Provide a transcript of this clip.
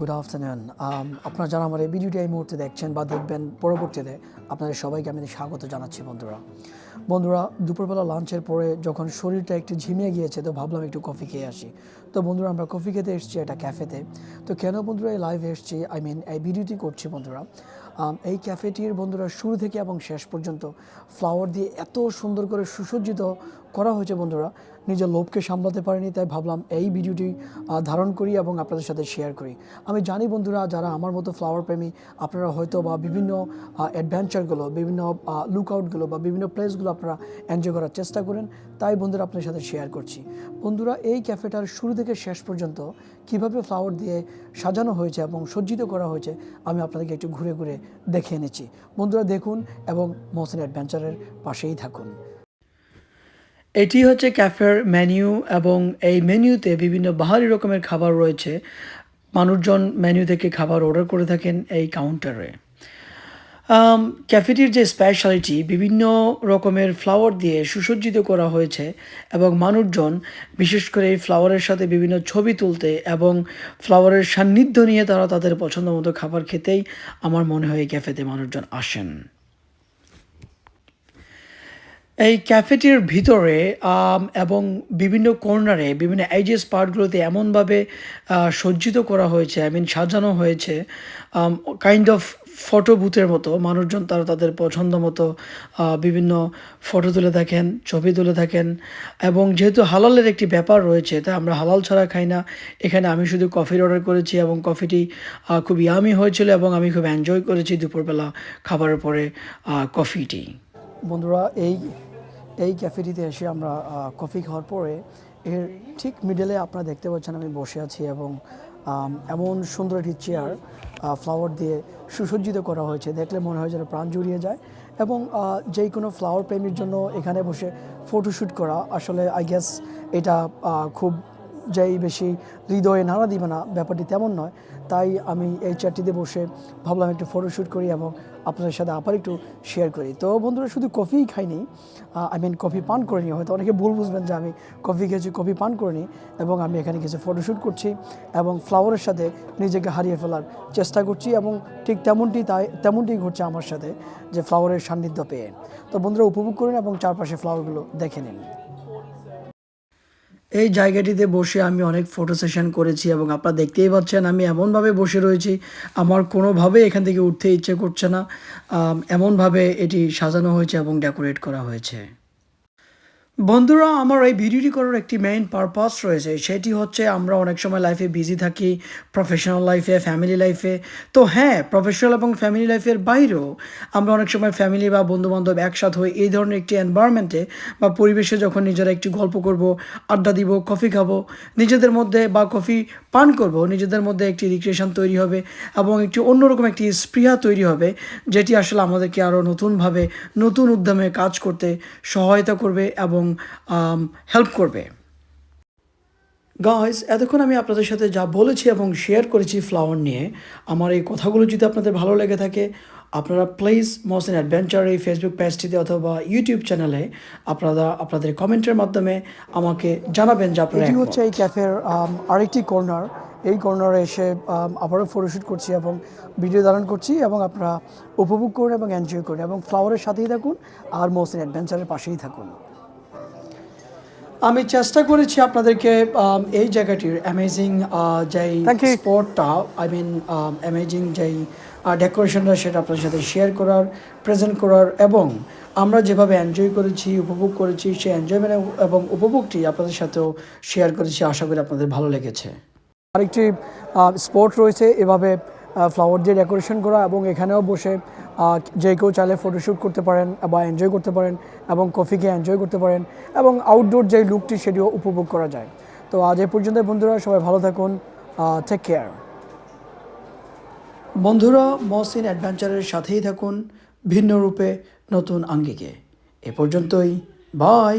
Good afternoon Um, আপনারা যারা আমার এই ভিডিওটি এই মুহূর্তে দেখছেন বা দেখবেন পরবর্তীতে আপনাদের সবাইকে আমি স্বাগত জানাচ্ছি বন্ধুরা। বন্ধুরা দুপুরবেলা লাঞ্চের পরে যখন শরীরটা একটু ঝিমিয়ে গিয়েছে তো ভাবলাম একটু কফি খেয়ে আসি। তো বন্ধুরা আমরা কফি খেতে এসেছি একটা ক্যাফেতে। তো কেন বন্ধুরা এই লাইভে এসেছি? আই মিন এই ভিডিওটি করছি বন্ধুরা। এই ক্যাফেটির বন্ধুরা শুরু থেকে এবং শেষ পর্যন্ত ফ্লাওয়ার দিয়ে এত সুন্দর করে সুসজ্জিত করা হয়েছে বন্ধুরা। নিজের লোভকে সামলাতে পারিনি, তাই ভাবলাম এই ভিডিওটি ধারণ করি এবং আপনাদের সাথে শেয়ার করি। আমি জানি বন্ধুরা, যারা আমার মতো ফ্লাওয়ার প্রেমী, আপনারা হয়তো বা বিভিন্ন অ্যাডভেঞ্চারগুলো বিভিন্ন লুকআউটগুলো বা বিভিন্ন প্লেসগুলো আপনারা এনজয় করার চেষ্টা করেন, তাই বন্ধুরা আপনাদের সাথে শেয়ার করছি। বন্ধুরা, এই ক্যাফেটার শুরু থেকে শেষ পর্যন্ত কীভাবে ফ্লাওয়ার দিয়ে সাজানো হয়েছে এবং সজ্জিত করা হয়েছে, আমি আপনাদেরকে একটু ঘুরে ঘুরে দেখে এনেছি। বন্ধুরা দেখুন এবং মহসিন অ্যাডভেঞ্চারের পাশেই থাকুন। এটি হচ্ছে ক্যাফের মেনিউ এবং এই মেনিউতে বিভিন্ন বাহারি রকমের খাবার রয়েছে। মানুষজন মেনিউ থেকে খাবার অর্ডার করে থাকেন এই কাউন্টারে ক্যাফেটির যে স্পেশালিটি বিভিন্ন রকমের ফ্লাওয়ার দিয়ে সুসজ্জিত করা হয়েছে এবং মানুষজন, বিশেষ করে এই ফ্লাওয়ারের সাথে বিভিন্ন ছবি তুলতে এবং ফ্লাওয়ারের সান্নিধ্য নিয়ে তারা তাদের পছন্দ মতো খাবার খেতেই আমার মনে হয় ক্যাফেতে মানুষজন আসেন। এই ক্যাফেটির ভিতরে এবং বিভিন্ন কর্নারে বিভিন্ন এজেস পার্টগুলোতে এমনভাবে সজ্জিত করা হয়েছে আই মিন সাজানো হয়েছে কাইন্ড অফ ফটো বুথের মতো, মানুষজন তারা তাদের পছন্দ মতো বিভিন্ন ফটো তুলে থাকেন ছবি তুলে থাকেন এবং যেহেতু হালালের একটি ব্যাপার রয়েছে তাই আমরা হালাল ছাড়া খাই না। এখানে আমি শুধু কফির অর্ডার করেছি এবং কফিটি খুব ইয়ামি হয়েছিল এবং আমি খুব এনজয় করেছি দুপুরবেলা খাবারের পরে কফিটি। বন্ধুরা, এই এই ক্যাফেটিতে এসে আমরা কফি খাওয়ার পরে, এর ঠিক মিডলে আপনারা দেখতে পাচ্ছেন আমি বসে আছি এবং এমন সুন্দর একটি চেয়ার ফ্লাওয়ার দিয়ে সুসজ্জিত করা হয়েছে। দেখলে মনে হয় যেন প্রাণ জুড়িয়ে যায়। এবং যে কোনো ফ্লাওয়ার প্রেমীর জন্য এখানে বসে ফটোশ্যুট করা, আসলে আই গেস এটা খুব যেই বেশি হৃদয়ে নাড়া দিবে না, ব্যাপারটি তেমন নয়। তাই আমি এই চারটিতে বসে ভাবলাম একটু ফটোশ্যুট করি এবং আপনাদের সাথে আবার একটু শেয়ার করি। তো বন্ধুরা, শুধু কফিই খাইনি আই মিন কফি পান করিনি, হয়তো অনেকে ভুল বুঝবেন যে আমি কফি খেয়েছি কফি পান করিনি এবং আমি এখানে কিছু ফটোশ্যুট করছি এবং ফ্লাওয়ারের সাথে নিজেকে হারিয়ে ফেলার চেষ্টা করছি এবং ঠিক তেমনটি তাই, তেমনটি ঘটছে আমার সাথে যে ফ্লাওয়ারের সান্নিধ্য পেয়ে। তো বন্ধুরা, উপভোগ করুন এবং চারপাশে ফ্লাওয়ারগুলো দেখে নিন। এই জায়গাটিতে বসে আমি অনেক ফটো সেশন করেছি এবং আপনারা দেখতেই পাচ্ছেন আমি এমনভাবে বসে রয়েছি। আমার কোনোভাবে এখান থেকে উঠতে ইচ্ছে করছে না। এমনভাবে এটি সাজানো হয়েছে এবং ডেকোরেট করা হয়েছে। বন্ধুরা, আমার এই ভিডিওটি করার একটি মেইন পারপাস রয়েছে। সেটি হচ্ছে আমরা অনেক সময় লাইফে বিজি থাকি প্রফেশনাল লাইফে ফ্যামিলি লাইফে তো হ্যাঁ প্রফেশনাল এবং ফ্যামিলি লাইফের বাইরেও আমরা অনেক সময় ফ্যামিলি বা বন্ধুবান্ধব একসাথ হয়ে এই ধরনের একটি এনভায়রনমেন্টে বা পরিবেশে যখন নিজেরা একটি গল্প করব, আড্ডা দিব কফি খাব, নিজেদের মধ্যে বা কফি পান করব, নিজেদের মধ্যে একটি রিক্রিয়েশন তৈরি হবে এবং একটি অন্যরকম একটি স্পৃহা তৈরি হবে, যেটি আসলে আমাদেরকে আরও নতুনভাবে, নতুন উদ্যমে কাজ করতে সহায়তা করবে এবং হেল্প করবে। গাইস এতক্ষণ আমি আপনাদের সাথে যা বলেছি এবং শেয়ার করেছি ফ্লাওয়ার নিয়ে আমার এই কথাগুলো যদি আপনাদের ভালো লেগে থাকে আপনারা প্লিজ মহসিন অ্যাডভেঞ্চার এই ফেসবুক পেজটিতে অথবা ইউটিউব চ্যানেলে আপনারা আপনাদের কমেন্টের মাধ্যমে আমাকে জানাবেন যে আপনারা এটি হচ্ছে এই ক্যাফের আরেকটি কর্নার এই কর্নারে এসে আম, আবারও ফটোশ্যুট করছি এবং ভিডিও ধারণ করছি এবং আপনারা উপভোগ করুন এবং এনজয় করুন এবং ফ্লাওয়ারের সাথেই থাকুন আর মহসিন অ্যাডভেঞ্চারের পাশেই থাকুন। আমি চেষ্টা করেছি আপনাদেরকে এই জায়গাটির অ্যামেজিং যেই স্পটটা আই মিন অ্যামেজিং যেই ডেকোরেশনটা সেটা আপনাদের সাথে শেয়ার করার প্রেজেন্ট করার এবং আমরা যেভাবে এনজয় করেছি উপভোগ করেছি সেই এনজয়মেন্ট এবং উপভোগটি আপনাদের সাথেও শেয়ার করেছি আশা করি আপনাদের ভালো লেগেছে। আরেকটি স্পট রয়েছে এভাবে ফ্লাওয়ার দিয়ে ডেকোরেশন করা এবং এখানেও বসে যে কেউ চাইলে ফটোশ্যুট করতে পারেন বা এনজয় করতে পারেন এবং কফিকে এনজয় করতে পারেন এবং আউটডোর যে লুকটি সেটিও উপভোগ করা যায়। তো আজ এই পর্যন্ত বন্ধুরা, সবাই ভালো থাকুন টেক কেয়ার বন্ধুরা, মহসিন অ্যাডভেঞ্চারের সাথেই থাকুন ভিন্ন রূপে নতুন আঙ্গিকে। এ পর্যন্তই বাই